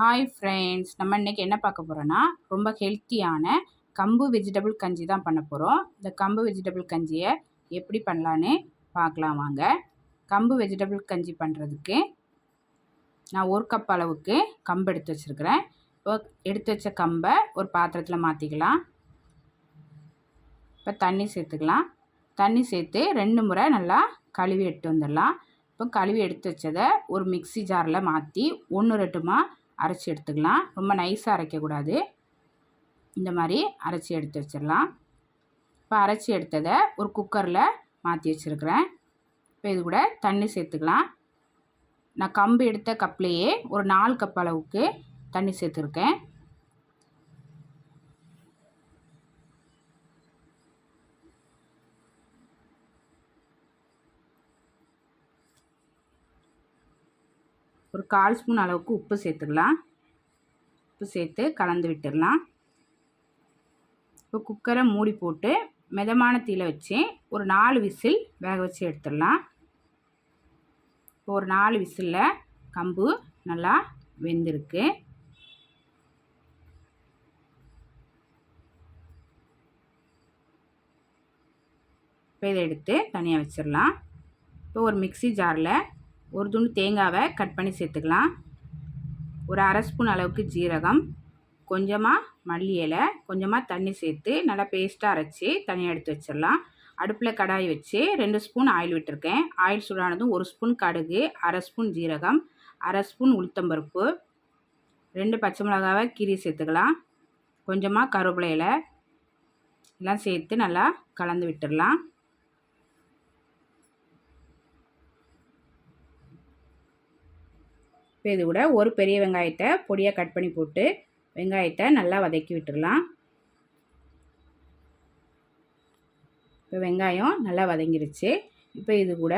Hi friends நம்ம இன்றைக்கி என்ன பார்க்க போகிறோன்னா ரொம்ப ஹெல்த்தியான கம்பு வெஜிடபிள் கஞ்சி தான் பண்ண போகிறோம் இந்த கம்பு வெஜிடபிள் கஞ்சியை எப்படி பண்ணலான்னு பார்க்கலாம் வாங்க. கம்பு வெஜிடபிள் கஞ்சி பண்ணுறதுக்கு நான் ஒரு கப் அளவுக்கு கம்பு எடுத்து வச்சுருக்கிறேன். இப்போ எடுத்து வச்ச கம்பை ஒரு பாத்திரத்தில் மாற்றிக்கலாம் இப்போ தண்ணி சேர்த்துக்கலாம். தண்ணி சேர்த்து ரெண்டு முறை நல்லா கழுவி எடுத்து வந்துடலாம். இப்போ கழுவி எடுத்து வச்சதை ஒரு மிக்சி ஜாரில் மாற்றி ஒன்று ரெட்டுமா அரைச்சி எடுத்துக்கலாம். ரொம்ப நைஸாக அரைக்கக்கூடாது. இந்த மாதிரி அரைச்சி எடுத்து வச்சிடலாம். இப்போ அரைச்சி எடுத்ததை ஒரு குக்கரில் மாற்றி வச்சுருக்கிறேன். இப்போ இது கூட தண்ணி சேர்த்துக்கலாம். நான் கம்பு எடுத்த கப்லேயே ஒரு நாலு கப் அளவுக்கு தண்ணி சேர்த்துருக்கேன். ஒரு கால் ஸ்பூன் அளவுக்கு உப்பு சேர்த்துக்கலாம் உப்பு சேர்த்து கலந்து விட்டுடலாம். இப்போ குக்கரை மூடி போட்டு மிதமான தீயில் வச்சு ஒரு நாலு விசில் வேக வச்சு எடுத்துடலாம். இப்போ ஒரு நாலு விசிலில் கம்பு நல்லா வெந்திருக்கு. இப்போ இதை எடுத்து தனியாக வச்சிடலாம். இப்போ ஒரு மிக்சி ஜாரில் ஒரு துண்டு தேங்காவை கட் பண்ணி சேர்த்துக்கலாம். ஒரு அரை ஸ்பூன் அளவுக்கு ஜீரகம் கொஞ்சமாக மல்லி இலை கொஞ்சமாக தண்ணி சேர்த்து நல்லா பேஸ்ட்டாக அரைச்சி தனியாக எடுத்து வச்சிடலாம். அடுப்பில் கடாய் வச்சு ரெண்டு ஸ்பூன் ஆயில் விட்டுருக்கேன். ஆயில் சூடானதும் ஒரு ஸ்பூன் கடுகு அரை ஸ்பூன் ஜீரகம் அரை ஸ்பூன் உளுத்தம்பருப்பு ரெண்டு பச்சை மிளகாவை கீரி சேர்த்துக்கலாம். கொஞ்சமாக கருவேப்பிலை இலை எல்லாம் சேர்த்து நல்லா கலந்து விட்டுடலாம். இப்போ இது கூட ஒரு பெரிய வெங்காயத்தை பொடியாக கட் பண்ணி போட்டு வெங்காயத்தை நல்லா வதக்கி விட்டுடலாம் இப்போ வெங்காயம் நல்லா வதங்கிருச்சு. இப்போ இது கூட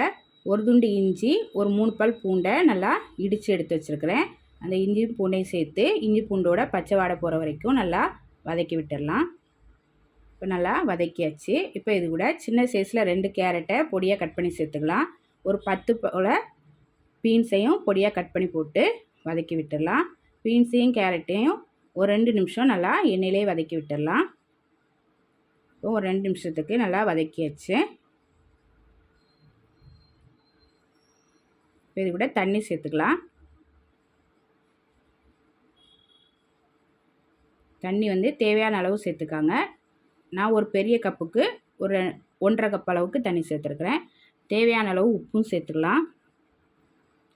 ஒரு துண்டு இஞ்சி ஒரு மூணு பல் பூண்டை நல்லா இடித்து எடுத்து வச்சுருக்கிறேன். அந்த இஞ்சி பூண்டையும் சேர்த்து இஞ்சி பூண்டோட பச்சை வாடை போகிற வரைக்கும் நல்லா வதக்கி விட்டுடலாம் இப்போ நல்லா வதக்கியாச்சு. இப்போ இது கூட சின்ன சைஸில் ரெண்டு கேரட்டை பொடியாக கட் பண்ணி சேர்த்துக்கலாம். ஒரு பத்து போல் பீன்ஸையும் பொடியாக கட் பண்ணி போட்டு வதக்கி விட்டுடலாம். பீன்ஸையும் கேரட்டையும் ஒரு ரெண்டு நிமிஷம் நல்லா எண்ணெயிலே வதக்கி விட்டுடலாம். ஒரு ரெண்டு நிமிஷத்துக்கு நல்லா வதக்கியாச்சு. இது கூட தண்ணி சேர்த்துக்கலாம். தண்ணி வந்து தேவையான அளவு சேர்த்துக்காங்க. நான் ஒரு பெரிய கப்புக்கு ஒரு ஒன்றரை கப் அளவுக்கு தண்ணி சேர்த்துருக்குறேன். தேவையான அளவு உப்பும் சேர்த்துக்கலாம்.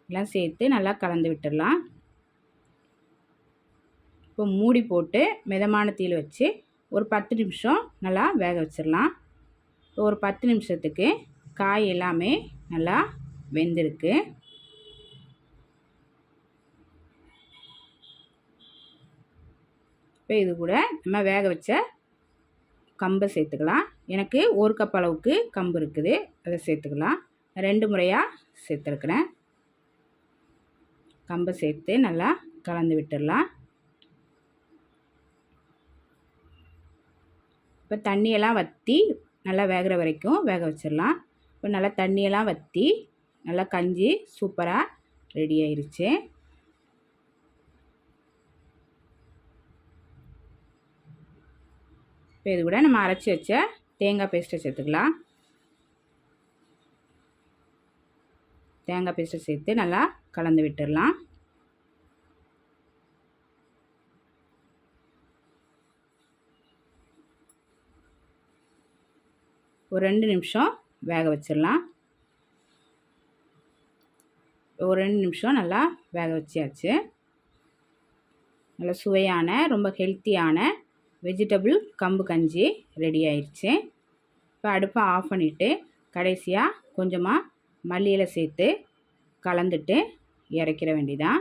எல்லாம் சேர்த்து நல்லா கலந்து விட்டுடலாம். இப்போ மூடி போட்டு மிதமான தீயில் வச்சு ஒரு பத்து நிமிஷம் நல்லா வேக வச்சிடலாம். ஒரு பத்து நிமிஷத்துக்கு காய் எல்லாமே நல்லா வெந்திருக்கு. இப்போ இது கூட நம்ம வேக வச்ச கம்பை சேர்த்துக்கலாம். எனக்கு ஒரு கப் அளவுக்கு கம்பு இருக்குது அதை சேர்த்துக்கலாம். ரெண்டு முறையாக சேர்த்துருக்குறேன். கம்பை சேர்த்து நல்லா கலந்து விட்டுடலாம். இப்போ தண்ணியெல்லாம் வற்றி நல்லா வேகிற வரைக்கும் வேக வச்சிடலாம். இப்போ நல்லா தண்ணியெல்லாம் வற்றி நல்லா கஞ்சி சூப்பராக ரெடி ஆயிடுச்சு இப்போ இது கூட நம்ம அரைச்சி வச்ச தேங்காய் பேஸ்ட்டை சேர்த்துக்கலாம். தேங்காய் பேஸ்ட்டை சேர்த்து நல்லா கலந்து விட்டுடலாம். ஒரு ரெண்டு நிமிஷம் வேக வச்சிடலாம். ஒரு ரெண்டு நிமிஷம் நல்லா வேக வச்சியாச்சு. நல்லா சுவையான ரொம்ப ஹெல்த்தியான வெஜிடபிள் கம்பு கஞ்சி ரெடி ஆயிடுச்சு. இப்போ அடுப்பை ஆஃப் பண்ணிவிட்டு கடைசியாக கொஞ்சமாக மல்லியில் சேர்த்து கலந்துட்டு இறக்கிற வேண்டிதான்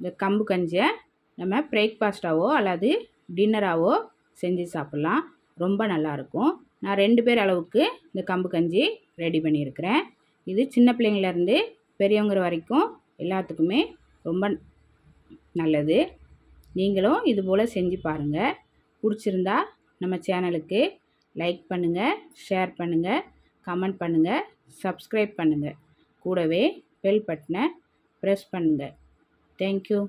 இந்த கம்பு கஞ்சியை நம்ம பிரேக்ஃபாஸ்ட்டாவோ அல்லது டின்னராகவோ செஞ்சு சாப்பிட்லாம். ரொம்ப நல்லாயிருக்கும் நான் ரெண்டு பேர் அளவுக்கு இந்த கம்பு கஞ்சி ரெடி பண்ணியிருக்கிறேன். இது சின்ன பிள்ளைங்கள்லேருந்து பெரியவங்க வரைக்கும் எல்லாத்துக்குமே ரொம்ப நல்லது. நீங்களும் இது போல் செஞ்சு பாருங்கள் பிடிச்சிருந்தா நம்ம சேனலுக்கு லைக் பண்ணுங்கள் ஷேர் பண்ணுங்கள் கமெண்ட் பண்ணுங்கள் சப்ஸ்கிரைப் பண்ணுங்கள் கூடவே பெல் பட்டனை ப்ரெஸ் பண்ணுங்கள் தேங்க்யூ